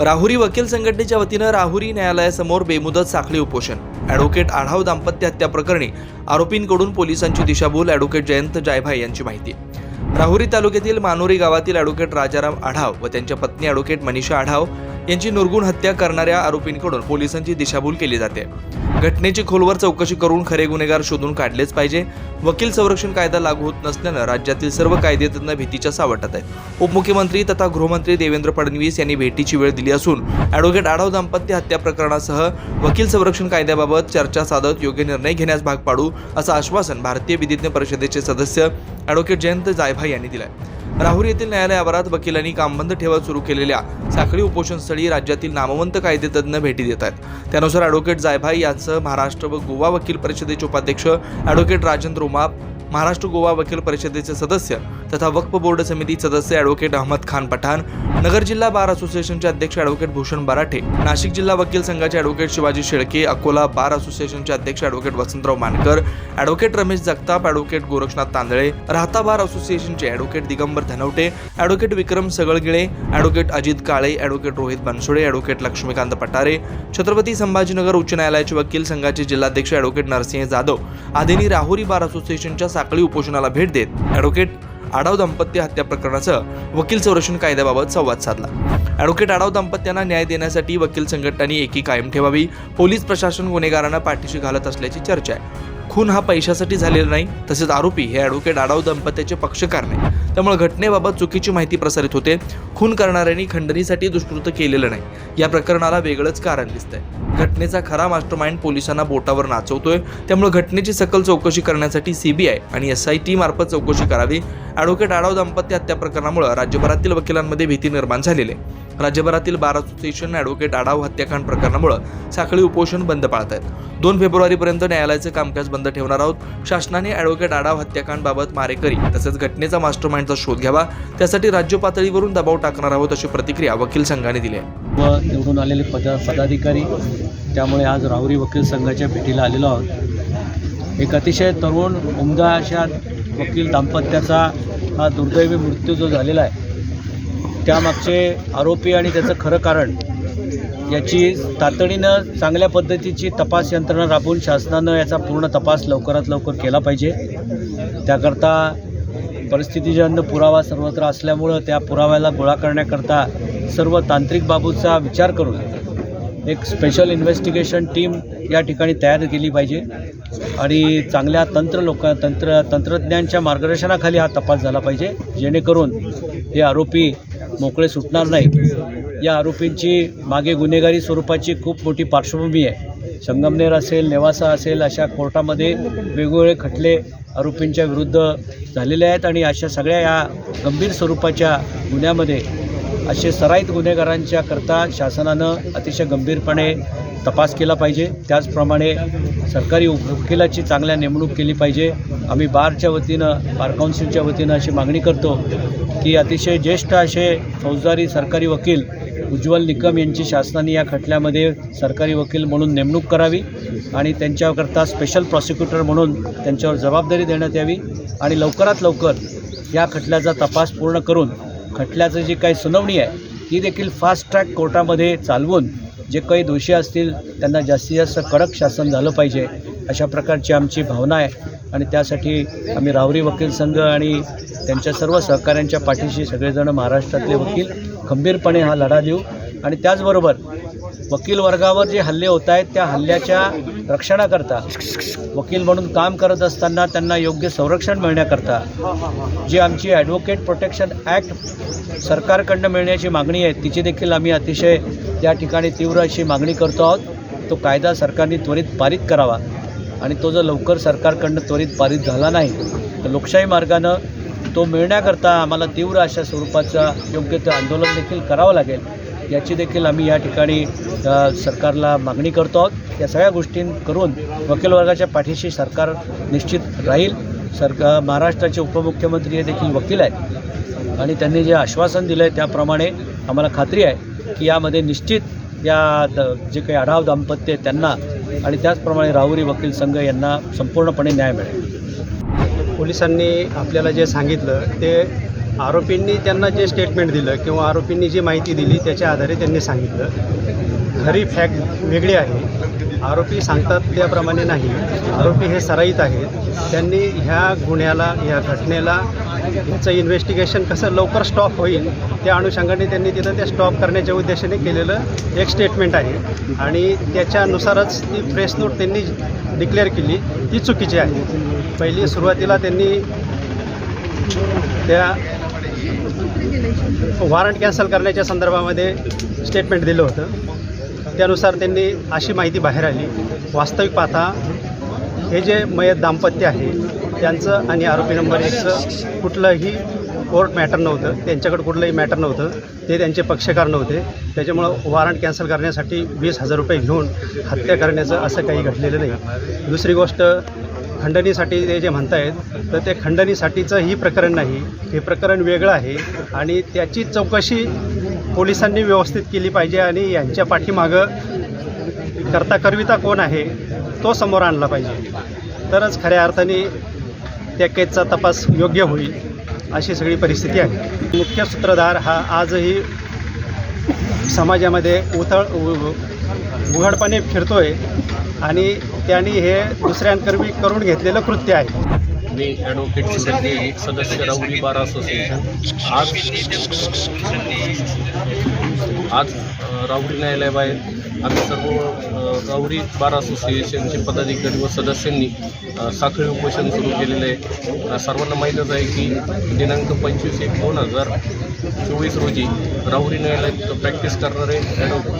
राहुरी वकील संघटनेच्या वतीनं राहुरी न्यायालयासमोर बेमुदत साखळी उपोषण. ॲडव्होकेट आढाव दाम्पत्य हत्या प्रकरणी आरोपींकडून पोलिसांची दिशाभूल ॲडव्होकेट जयंत जायभाई यांची माहिती. राहुरी तालुक्यातील मानोरी गावातील ॲडव्होकेट राजाराम आढाव व त्यांच्या पत्नी ॲडव्होकेट मनीषा आढाव यांची निर्गुण हत्या करणाऱ्या आरोपींकडून पोलिसांची दिशाभूल केली जाते. घटनेची खोलवर चौकशी करून खरे गुन्हेगार शोधून काढलेच पाहिजे. वकील संरक्षण कायदा लागू होत नसल्यानं राज्यातील सर्व कायदेतज्ञ भीतीच्या सावटात आहेत. उपमुख्यमंत्री तथा गृहमंत्री देवेंद्र फडणवीस यांनी भेटीची वेळ दिली असून ॲडव्होकेट आढाव दाम्पत्य हत्या प्रकरणासह वकील संरक्षण कायद्याबाबत चर्चा साधत योग्य निर्णय घेण्यास भाग पाडू असं आश्वासन भारतीय विधिज्ञ परिषदेचे सदस्य ॲडव्होकेट जयंत जायभाई यांनी दिलं आहे राहुरी येथील न्यायालय आवारात वकिलांनी कामबंद ठेवत सुरू केलेल्या साखळी उपोषणस्थळी राज्यातील नामवंत कायदेतज्ञ भेटी देत आहेत. त्यानुसार ॲडव्होकेट जायभाई यांचं महाराष्ट्र व गोवा वकील परिषदेचे उपाध्यक्ष ॲडव्होकेट राजेंद्र उमाप महाराष्ट्र गोवा वकील परिषदेचे सदस्य तथा वक्फ बोर्ड समिती सदस्य ॲडव्होकेट अहमद खान पठाण नगर जिल्हा बार असोसिएशनचे अध्यक्ष अॅडव्होकेट भूषण बराठे नाशिक जिल्हा वकील संघाचे अॅडव्होकेट शिवाजी शेळके अकोला बार असोसिएशनचे अध्यक्ष advocate Vasantrao Mankar advocate Ramesh Jagtap advocate Gorakshnath Tandale Rahata bar असोसिएशनचे advocate Digambar Dhanwate advocate Vikram Sagalgile advocate Ajit Kale advocate Rohit Bansode advocate Laxmikant Patare Chhatrapati Sambhajinagar उच्च न्यायालयाचे वकील संघाचे जिल्हाध्यक्ष अॅडव्होकेट नरसिंह जाधव आदींनी Rahuri bar असोसिएशनच्या साखळी उपोषणाला भेट देत अॅडव्होकेट आडाव दाम्पत्य हत्या प्रकरणासह वकील संरक्षण कायद्याबाबत संवाद साधला. ॲडव्होकेट आडाव दाम्पत्यांना न्याय देण्यासाठी वकील संघटनांनी एकी कायम ठेवावी पोलीस प्रशासन गुन्हेगारांना पाठीशी घालत असल्याची चर्चा आहे. खून हा पैशासाठी झालेला नाही. तसेच आरोपी हे ॲडव्होकेट आडाव दंपत्याचे पक्षकार नाही त्यामुळे घटनेबाबत चुकीची माहिती प्रसारित होते. खून करणाऱ्यांनी खंडणीसाठी दुष्कृत केलेलं नाही. या प्रकरणाला वेगळंच कारण दिसतंय. घटनेचा खरा मास्टरमाइंड पोलिसांना बोटावर नाचवतोय. त्यामुळे घटनेची सकल चौकशी करण्यासाठी सीबीआय आणि एस आय टी मार्फत चौकशी करावी. ॲडव्होकेट आडाव दाम्पत्य हत्या प्रकरणामुळे राज्यभरातील वकिलांमध्ये भीती निर्माण झालेली आहे. राज्यभरातील बार असोसिएशन ॲडव्होकेट आढाव हत्याकांड प्रकरणामुळे साखळी उपोषण बंद पाळत आहेत दोन फेब्रुवारीपर्यंत न्यायालयाचे कामकाज बंद ठेवणार आहोत. शासनाने ॲडव्होकेट आढाव हत्याकांडबाबत मारेकरी तसेच घटनेचा मास्टरमाइंडचा शोध घ्यावा. त्यासाठी राज्य पातळीवरून दबाव टाकणार आहोत अशी प्रतिक्रिया वकील संघाने दिली आहे. व निवडून आलेले पद पदाधिकारी त्यामुळे आज राहुरी वकील संघाच्या भेटीला आलेलो आहोत. एक अतिशय तरुण उमदा अशा वकील दाम्पत्याचा हा दुर्दैवी मृत्यू जो झालेला आहे त्यामागचे आरोपी आणि त्याचं खरं कारण याची तातडीनं चांगल्या पद्धतीची तपास यंत्रणा राबवून शासनानं याचा पूर्ण तपास लवकरात लवकर केला पाहिजे. त्याकरता परिस्थितीजन्य पुरावा सर्वत्र असल्यामुळं त्या पुराव्याला गोळा करण्याकरता सर्व तांत्रिक बाबूचा विचार करून एक स्पेशल इन्व्हेस्टिगेशन टीम या ठिकाणी तयार केली पाहिजे. आणि चांगल्या तंत्र लोक तंत्र तंत्रज्ञांच्या मार्गदर्शनाखाली हा तपास झाला पाहिजे. जेणेकरून हे आरोपी मोकळे सुटणार नाहीत. या आरोपींची मागे गुन्हेगारी स्वरूपाची खूप मोठी पार्श्वभूमी आहे. संगमनेर असेल नेवासा असेल अशा कोर्टामध्ये वेगवेगळे खटले आरोपींच्या विरुद्ध झालेले आहेत आणि अशा सगळ्या या गंभीर स्वरूपाच्या गुन्ह्यामध्ये असे सराईत गुन्हेगारांच्या करता शासनानं अतिशय गंभीरपणे तपास केला पाहिजे. त्याचप्रमाणे सरकारी वकिलाची चांगल्या नेमणूक केली पाहिजे. आम्ही बारच्या वतीनं बार काउन्सिलच्या वतीनं अशी मागणी करतो की अतिशय ज्येष्ठ असे फौजदारी सरकारी वकील उज्ज्वल निकम यांची शासनाने या खटल्यामध्ये सरकारी वकील म्हणून नेमणूक करावी आणि त्यांच्याकरता स्पेशल प्रॉसिक्युटर म्हणून त्यांच्यावर जबाबदारी देण्यात यावी आणि लवकरात लवकर या खटल्याचा तपास पूर्ण करून खटल्याचं जी काही सुनावणी आहे ती देखील फास्ट ट्रॅक कोर्टामध्ये चालवून जे काही दोषी असतील त्यांना जास्तीत जास्त कडक शासन झालं पाहिजे अशा प्रकारची आमची भावना आहे. आणि त्यासाठी आम्ही रावरी वकील संघ आणि त्यांच्या सर्व सहकाऱ्यांच्या पाठीशी सगळेजण महाराष्ट्रातले वकील खंबीरपणे हा लढा देऊ. आणि त्याचबरोबर वकील वर्गावर जे हल्ले होत आहेत त्या हल्ल्याच्या रक्षणाकरता वकील म्हणून काम करत असताना त्यांना योग्य संरक्षण मिळण्याकरता जी आमची ॲडव्होकेट प्रोटेक्शन ॲक्ट सरकारकडनं मिळण्याची मागणी आहे तिची देखील आम्ही अतिशय त्या ठिकाणी तीव्र अशी मागणी करतो आहोत. तो कायदा सरकारने त्वरित पारित करावा. आणि तो जर लवकर सरकारकडनं त्वरित पारित झाला नाही तर लोकशाही मार्गानं तो मिळण्याकरता आम्हाला तीव्र अशा स्वरूपाचा योग्य ते आंदोलन देखील करावं लागेल. याची देखील आम्ही या ठिकाणी सरकारला मागणी करतो आहोत. या सगळ्या गोष्टी करून वकील वर्गाच्या पाठीशी सरकार निश्चित राहील. सरकार महाराष्ट्राचे उपमुख्यमंत्री हे देखील वकील आहेत. आणि त्यांनी जे आश्वासन दिलं आहे त्याप्रमाणे आम्हाला खात्री आहे की यामध्ये निश्चित या द जे काही आढाव दाम्पत्य आहे त्यांना आणि त्याचप्रमाणे राहुरी वकील संघ यांना संपूर्णपणे न्याय मिळेल. पोलिसांनी आपल्याला जे सांगितलं ते आरोपींनी त्यांना जे स्टेटमेंट दिलं किंवा आरोपींनी जी माहिती दिली त्याच्या आधारे त्यांनी सांगितलं. खरी फॅक्ट वेगळी आहे. आरोपी सांगतात त्याप्रमाणे नाही. आरोपी हे सराईत आहेत. त्यांनी ह्या गुन्ह्याला ह्या घटनेला याचं इन्व्हेस्टिगेशन कसं लवकर स्टॉप होईल त्या अनुषंगाने त्यांनी तिथं ते स्टॉप करण्याच्या उद्देशाने केलेलं एक स्टेटमेंट आहे. आणि त्याच्यानुसारच ती प्रेस नोट त्यांनी डिक्लेअर केली. ती चुकीची आहे. पहिली सुरुवातीला त्यांनी त्या वॉरंट कॅन्सल करण्याच्या संदर्भामध्ये स्टेटमेंट दिलं होतं. त्यानुसार त्यांनी अशी माहिती बाहेर आली. वास्तविक पाहता हे जे मयत दाम्पत्य आहे त्यांचं आणि आरोपी नंबर एकचं कुठलंही कोर्ट मॅटर नव्हतं. त्यांच्याकडे कुठलंही मॅटर नव्हतं. ते त्यांचे पक्षकार नव्हते. त्याच्यामुळं वॉरंट कॅन्सल करण्यासाठी वीस हजार रुपये घेऊन हत्या करण्याचं असं काही घडलेलं नाही. दुसरी गोष्ट खंडणीसाठी ते जे म्हणतायत तर ते खंडणीसाठीचं ही प्रकरण नाही. हे प्रकरण वेगळं आहे आणि त्याची चौकशी पोलिसांनी व्यवस्थित केली पाहिजे आणि यांच्या पाठीमागं करता करविता कोण आहे तो समोर आणला पाहिजे. तरच खऱ्या अर्थाने त्या केसचा तपास योग्य होईल अशी सगळी परिस्थिती आहे. मुख्य सूत्रधार हा आजही समाजामध्ये उथळ उ- उघडपणे फिरतोय आणि त्यांनी हे दुसऱ्यांकरवी करून घेतलेलं कृत्य आहे. मी ॲडव्होकेट शिंदे एक सदस्य राहुरी बार असोसिएशन आज आज अ, राहुरी न्यायालयाबाहेर आम्ही सर्व राहुरी बार असोसिएशनचे पदाधिकारी व सदस्यांनी साखळी उपोषण सुरू केलेलं आहे सर्वांना माहीतच आहे की दिनांक पंचवीस एक दोन हजार चोवीस रोजी राहुरी न्यायालयात प्रॅक्टिस करणारे ॲडव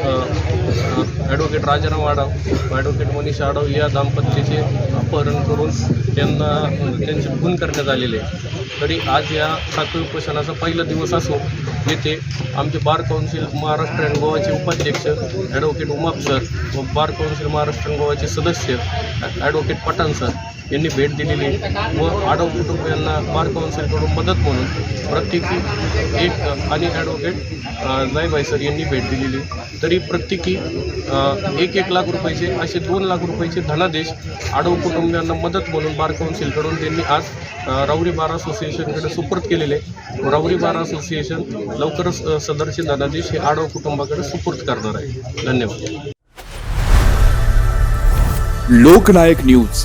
ॲडव्होकेट राजाराम आडाव व ॲडव्होकेट मनीष आडाव या दाम्पत्याचे अपहरण करून त्यांना त्यांचे खून करण्यात आलेले आहे. तरी आज या साखळी उपोषणाचा पहिला दिवस असो येथे आमचे बार काउन्सिल महाराष्ट्र अँड गोवाचे उपाध्यक्ष ॲडव्होकेट उमाप सर व बार काउन्सिल महाराष्ट्र अँड गोवाचे सदस्य ॲडव्होकेट पठाण सर. यांनी भेट दिलेली व आडव कुटुंबियांना बार काउन्सिलकडून मदत म्हणून प्रत्येकी एक आणि ॲडव्होकेट जायभाई सर यांनी भेट दिलेली. तरी प्रत्येकी एक एक लाख रुपयाचे असे दोन लाख रुपयाचे धनादेश आडव कुटुंबियांना मदत म्हणून बार काउन्सिलकडून त्यांनी आज अ, बार असोसिएशनकडे सुपूर्द केलेले आहे. बार असोसिएशन लवकरच सदरचे धनादेश हे आडव कुटुंबाकडे सुपूर्द करणार आहे. धन्यवाद. लोकनायक न्यूज.